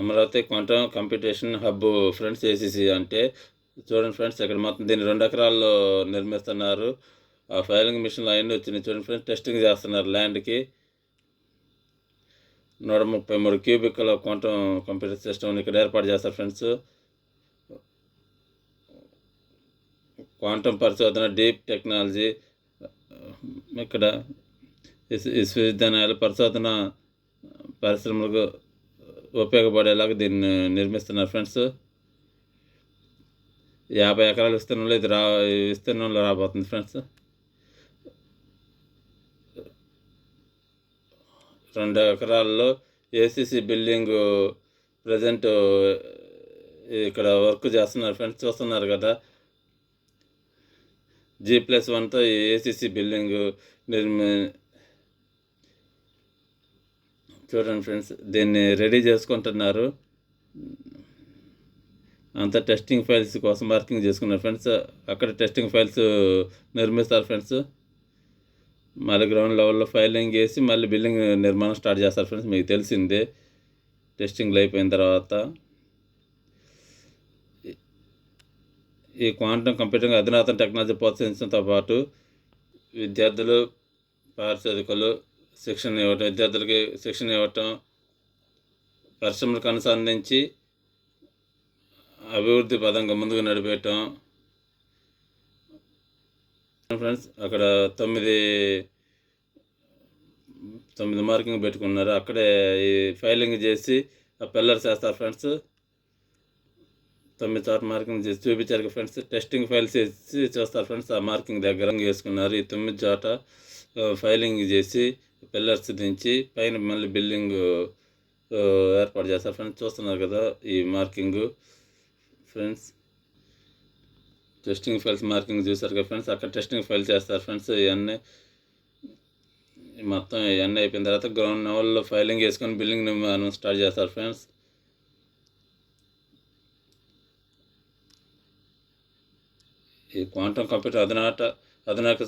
Amaravati quantum computation hub friends ACC అంటే చూడండి friends ఇక్కడ మొత్తం దీన్ని రెండు ఎకరాల్లో నిర్మిస్తున్నారు. ఆ ఫైలింగ్ మిషన్లు అవన్నీ వచ్చినాయి. చూడండి ఫ్రెండ్స్ టెస్టింగ్ చేస్తున్నారు ల్యాండ్కి. నూట ముప్పై మూడు క్యూబిక్ల క్వాంటమ్ కంప్యూటర్ సిస్టమ్ని ఇక్కడ ఏర్పాటు చేస్తారు ఫ్రెండ్స్. క్వాంటమ్ పరిశోధన డీప్ టెక్నాలజీ ఇక్కడ విశ్వవిద్యాలయాలు పరిశోధన పరిశ్రమలకు ఉపయోగపడేలాగా దీన్ని నిర్మిస్తున్నారు ఫ్రెండ్స్. యాభై ఎకరాల విస్తీర్ణంలో ఇది రా విస్తీర్ణంలో రాబోతుంది ఫ్రెండ్స్. రెండు ఎకరాల్లో ఏసీసీ బిల్డింగ్ ప్రజెంట్ ఇక్కడ వర్క్ చేస్తున్నారు ఫ్రెండ్స్. చూస్తున్నారు కదా. జీ ప్లస్ వన్తో ఏసీసీ బిల్డింగ్ నిర్మి చూడండి ఫ్రెండ్స్ దీన్ని రెడీ చేసుకుంటున్నారు. అంత టెస్టింగ్ ఫైల్స్ కోసం మార్కింగ్ చేసుకున్నారు ఫ్రెండ్స్. అక్కడ టెస్టింగ్ ఫైల్స్ నిర్మిస్తారు ఫ్రెండ్స్. మళ్ళీ గ్రౌండ్ లెవెల్లో ఫైలింగ్ వేసి మళ్ళీ బిల్డింగ్ నిర్మాణం స్టార్ట్ చేస్తారు ఫ్రెండ్స్. మీకు తెలిసిందే టెస్టింగ్లు అయిపోయిన తర్వాత. ఈ- క్వాంటం క్వాంటమ్ కంప్యూటింగ్ అధునాతన టెక్నాలజీ ప్రోత్సహించడంతో పాటు విద్యార్థులు పారిశోధికులు శిక్షణ ఇవ్వటం విద్యార్థులకి శిక్షణ ఇవ్వటం పరిశ్రమలకు అనుసంధించి అభివృద్ధి పదంగా ముందుకు నడిపేయటం. ఫ్రెండ్స్ అక్కడ తొమ్మిది తొమ్మిది మార్కింగ్ పెట్టుకున్నారు. అక్కడే ఈ ఫైలింగ్ చేసి ఆ పిల్లర్స్ వేస్తారు ఫ్రెండ్స్. తొమ్మిది చోట మార్కింగ్ చేసి చూపించారు ఫ్రెండ్స్. టెస్టింగ్ ఫైల్స్ చేసి చూస్తారు ఫ్రెండ్స్. ఆ మార్కింగ్ దగ్గర వేసుకున్నారు ఈ తొమ్మిది చోట ఫైలింగ్ చేసి పిల్లర్స్ నుంచి పైన మళ్ళీ బిల్డింగ్ ఏర్పాటు చేస్తారు. ఫ్రెండ్స్ చూస్తున్నారు కదా ఈ marking. Friends testing files marking చూసారు కదా ఫ్రెండ్స్ అక్కడ టెస్టింగ్ ఫైల్ చేస్తారు ఫ్రెండ్స్. ఇవన్నీ మొత్తం ఇవన్నీ అయిపోయిన తర్వాత గ్రౌండ్ లెవెల్లో ఫైలింగ్ వేసుకొని బిల్డింగ్ నిర్మాణం స్టార్ట్ చేస్తారు ఫ్రెండ్స్. ఈ క్వాంటమ్ కంప్యూటర్ అధునాట అధునాక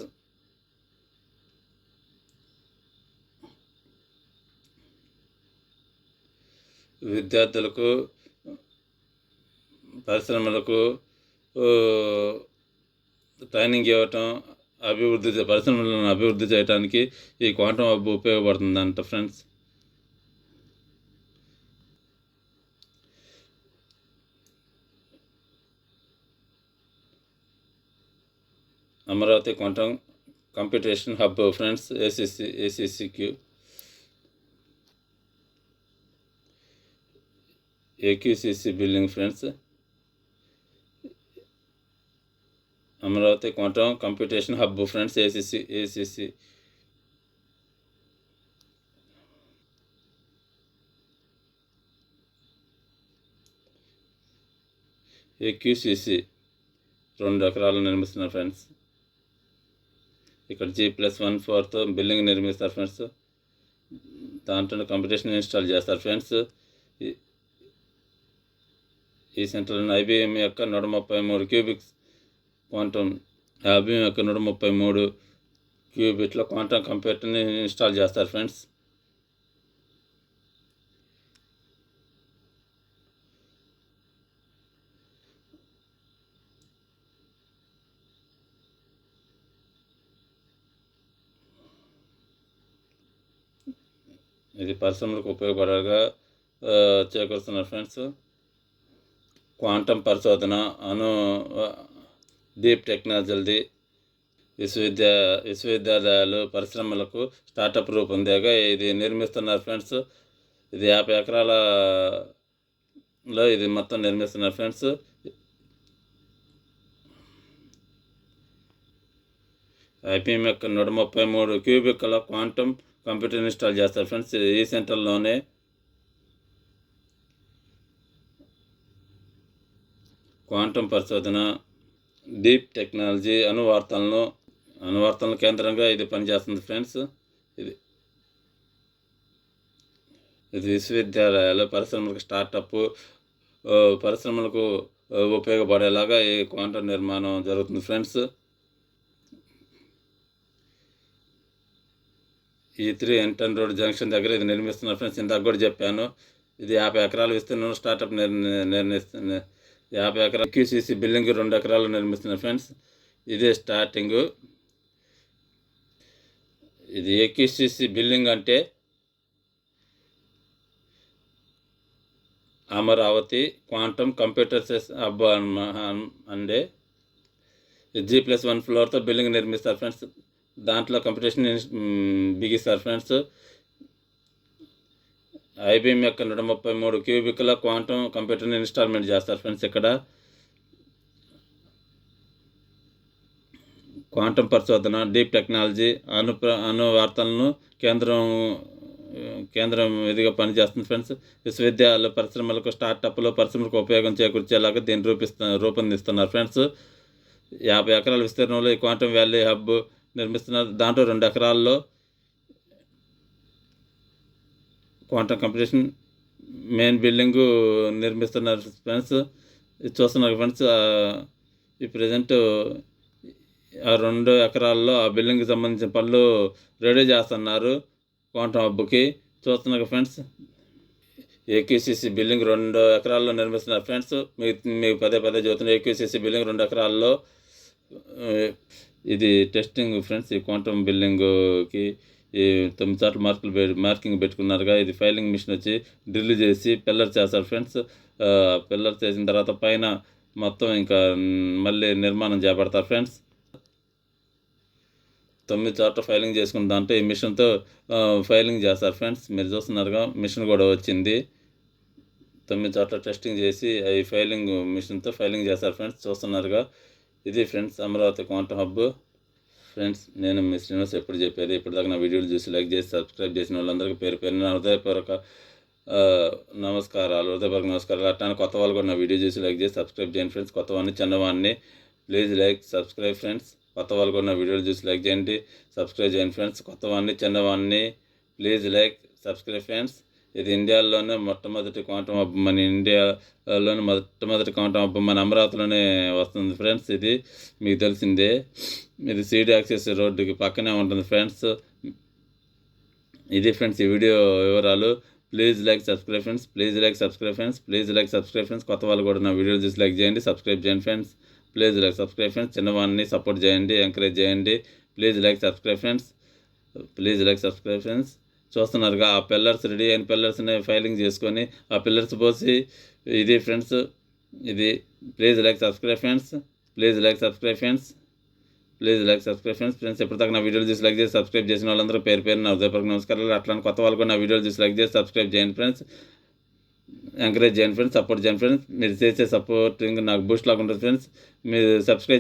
విద్యార్థులకు పరిశ్రమలకు ట్రైనింగ్ ఇవ్వటం అభివృద్ధి పరిశ్రమలను అభివృద్ధి చేయడానికి ఈ quantum hub ఉపయోగపడుతుందంట friends. Amaravati quantum computation hub friends ACC ACCQ AQCC building friends Amaravati quantum computation hub friends ACC ACC AQCC రెండు ఎకరాలు నిర్మిస్తున్నారు ఫ్రెండ్స్ ఇక్కడ జీ ప్లస్ వన్ ఫోర్తో బిల్డింగ్ నిర్మిస్తారు ఫ్రెండ్స్ దాంట్లో కంపిటీషన్ ఇన్స్టాల్ చేస్తారు ఫ్రెండ్స్ ఈ- ఈ సెంటర్లో ఐబిఎం యొక్క నూట ముప్పై మూడు క్యూబిక్స్ క్వాంటమ్ ఐబిఎం యొక్క నూట ముప్పై మూడు క్యూబిట్లో క్వాంటమ్ కంప్యూటర్ని ఇన్స్టాల్ చేస్తారు ఫ్రెండ్స్. ఇది పరిశ్రమలకు ఉపయోగపడగా చేకూరుస్తున్నారు ఫ్రెండ్స్. క్వాంటం పరిశోధన అను డీప్ టెక్నాలజీ విశ్వవిద్యా విశ్వవిద్యాలయాలు పరిశ్రమలకు స్టార్టప్ రూపొందాగా ఇది నిర్మిస్తున్నారు ఫ్రెండ్స్. ఇది యాభై ఎకరాలలో ఇది మొత్తం నిర్మిస్తున్నారు ఫ్రెండ్స్. ఐపీఎం యొక్క నూట ముప్పై మూడు క్యూబిక్ల క్వాంటమ్ కంప్యూటర్ ఇన్స్టాల్ చేస్తారు ఫ్రెండ్స్. ఈ సెంటర్లోనే క్వాంటమ్ పరిశోధన డీప్ టెక్నాలజీ అనువార్తలను అనువార్తల కేంద్రంగా ఇది పనిచేస్తుంది ఫ్రెండ్స్. ఇది ఇది విశ్వవిద్యాలయాలు పరిశ్రమలకు స్టార్టప్ పరిశ్రమలకు ఉపయోగపడేలాగా ఈ క్వాంటం నిర్మాణం జరుగుతుంది ఫ్రెండ్స్. ఈ త్రీ ఎంటన్ రోడ్ జంక్షన్ దగ్గర ఇది నిర్మిస్తున్నారు ఫ్రెండ్స్. ఇందాక కూడా చెప్పాను ఇది యాభై ఎకరాలు విస్తీర్ణం స్టార్టప్ నిర్ నిర్ణయిస్తున్న యాభై ఎకరాలు క్యూసీసీ బిల్డింగ్ రెండు ఎకరాలు నిర్మిస్తున్నారు ఫ్రెండ్స్. ఇదే స్టార్టింగు. ఇది ఏక్యూసీసీ బిల్డింగ్ అంటే అమరావతి క్వాంటమ్ కంప్యూటర్ సెస్ హబ్ అండే. జీ ప్లస్ వన్ ఫ్లోర్తో బిల్డింగ్ నిర్మిస్తారు ఫ్రెండ్స్. దాంట్లో కంపిటీషన్ బిగిస్తారు ఫ్రెండ్స్. ఐబీఎం యొక్క నూట ముప్పై మూడు క్యూబిక్ల క్వాంటమ్ కంప్యూటర్ని ఇన్స్టాల్మెంట్ చేస్తారు ఫ్రెండ్స్ ఇక్కడ. క్వాంటమ్ పరిశోధన డీప్ టెక్నాలజీ అను అను వార్తలను కేంద్రం కేంద్రం ఇదిగా పనిచేస్తుంది ఫ్రెండ్స్. విశ్వవిద్యాలయ పరిశ్రమలకు స్టార్టప్లు పరిశ్రమలకు ఉపయోగం చేకూర్చేలాగా దీన్ని రూపిస్తు రూపొందిస్తున్నారు ఫ్రెండ్స్. యాభై ఎకరాల విస్తీర్ణంలో ఈ క్వాంటమ్ వ్యాలీ హబ్ నిర్మిస్తున్నారు. దాంట్లో రెండు ఎకరాల్లో క్వాంటమ్ కంపిటీషన్ మెయిన్ బిల్డింగ్ నిర్మిస్తున్నారు ఫ్రెండ్స్ ఇది చూస్తున్నారు ఫ్రెండ్స్ ఈ ప్రజెంట్ ఆ రెండు ఎకరాల్లో ఆ బిల్డింగ్కి సంబంధించిన పనులు రెడీ చేస్తున్నారు క్వాంటమ్ హబ్కి చూస్తున్నారు ఫ్రెండ్స్ ఏక్యూసీసీ బిల్డింగ్ రెండు ఎకరాల్లో నిర్మిస్తున్నారు ఫ్రెండ్స్ మీకు మీకు పదే పదే చెబుతున్న ఏక్యూసీసీ బిల్డింగ్ రెండు ఎకరాల్లో ఇది టెస్టింగ్ ఫ్రెండ్స్ ఈ క్వాంటమ్ బిల్డింగ్కి ఈ తొమ్మిది చోట్ల మార్కులు మార్కింగ్ పెట్టుకున్నారుగా. ఇది ఫైలింగ్ మిషన్ వచ్చి డ్రిల్ చేసి పిల్లర్ చేస్తారు ఫ్రెండ్స్. పిల్లర్ చేసిన తర్వాత పైన మొత్తం ఇంకా మళ్ళీ నిర్మాణం చేపడతారు ఫ్రెండ్స్. తొమ్మిది చోట్ల ఫైలింగ్ చేసుకున్న దాంట్లో ఈ మిషన్తో ఫైలింగ్ చేస్తారు ఫ్రెండ్స్. మీరు చూస్తున్నారుగా మిషన్ కూడా వచ్చింది. తొమ్మిది చోట్ల టెస్టింగ్ చేసి ఈ ఫైలింగ్ మిషన్తో ఫైలింగ్ చేస్తారు ఫ్రెండ్స్. చూస్తున్నారుగా ఇది friends Amaravati quantum hub friends నేను మీ శ్రీనివాస్ ఎప్పుడు చెప్పేది ఇప్పటిదాకా నా వీడియోలు చూసి లైక్ చేసి సబ్స్క్రైబ్ చేసిన వాళ్ళందరికీ పేరు పేరు నా హృదయపూర్వక నమస్కారాలు హృదయపూర్వక నమస్కారాలు. అట్లానే కొత్త వాళ్ళు కూడా నా వీడియో చూసి లైక్ చేసి సబ్స్క్రైబ్ చేయండి ఫ్రెండ్స్. కొత్త వాడిని చిన్నవాడిని ప్లీజ్ లైక్ సబ్స్క్రైబ్ ఫ్రెండ్స్. కొత్త వాళ్ళు కూడా నా వీడియోలు చూసి లైక్ చేయండి సబ్స్క్రైబ్ చేయండి ఫ్రెండ్స్. కొత్త వాడిని చిన్నవాడిని ప్లీజ్ లైక్ సబ్స్క్రైబ్ ఫ్రెండ్స్. ఇది ఇండియాలోనే మొట్టమొదటి క్వాంటమ్ హబ్ మన ఇండియాలోనే మొట్టమొదటి క్వాంటమ్ హబ్ మన అమరావతిలోనే వస్తుంది ఫ్రెండ్స్ ఇది. మీకు తెలిసిందే. ఇది సీడ్ యాక్సెస్ రోడ్డుకి పక్కనే ఉంటుంది ఫ్రెండ్స్. ఇది ఫ్రెండ్స్ ఈ వీడియో వివరాలు. Please like subscribe friends please like subscribe friends please like subscribe friends. కొత్త వాళ్ళు కూడా నా వీడియో చూసి లైక్ చేయండి సబ్స్క్రైబ్ చేయండి friends. Please like subscribe friends. చిన్నవాడిని సపోర్ట్ చేయండి ఎంకరేజ్ చేయండి. Please like subscribe friends. Please like subscribe friends. చూస్తున్నారుగా ఆ పిల్లర్స్ రెడీ అయిన పిల్లర్స్ని ఫైలింగ్ చేసుకొని ఆ పిల్లర్స్ పోసి ఇది ఫ్రెండ్స్ ఇది. Please like subscribe friends. Please like subscribe friends. Please like subscribe friends friends ఎప్పటిదాకా నా వీడియోలు చూసి లైక్ చేసి సబ్స్క్రైబ్ చేసిన వాళ్ళందరూ పేరు పేరు నా హృదయపూర్వక నమస్కారాలు. అట్లా కొత్త వాళ్ళు కూడా నా వీడియోలు చూసి లైక్ చేసి సబ్స్క్రైబ్ చేయండి ఫ్రెండ్స్ ఎంకరేజ్ చేయండి ఫ్రెండ్స్ సపోర్ట్ చేయండి ఫ్రెండ్స్ మీరు చేసే సపోర్టింగ్ నాకు బూస్ట్ లాగా ఉంటుంది ఫ్రెండ్స్ మీరు సబ్స్క్రైబ్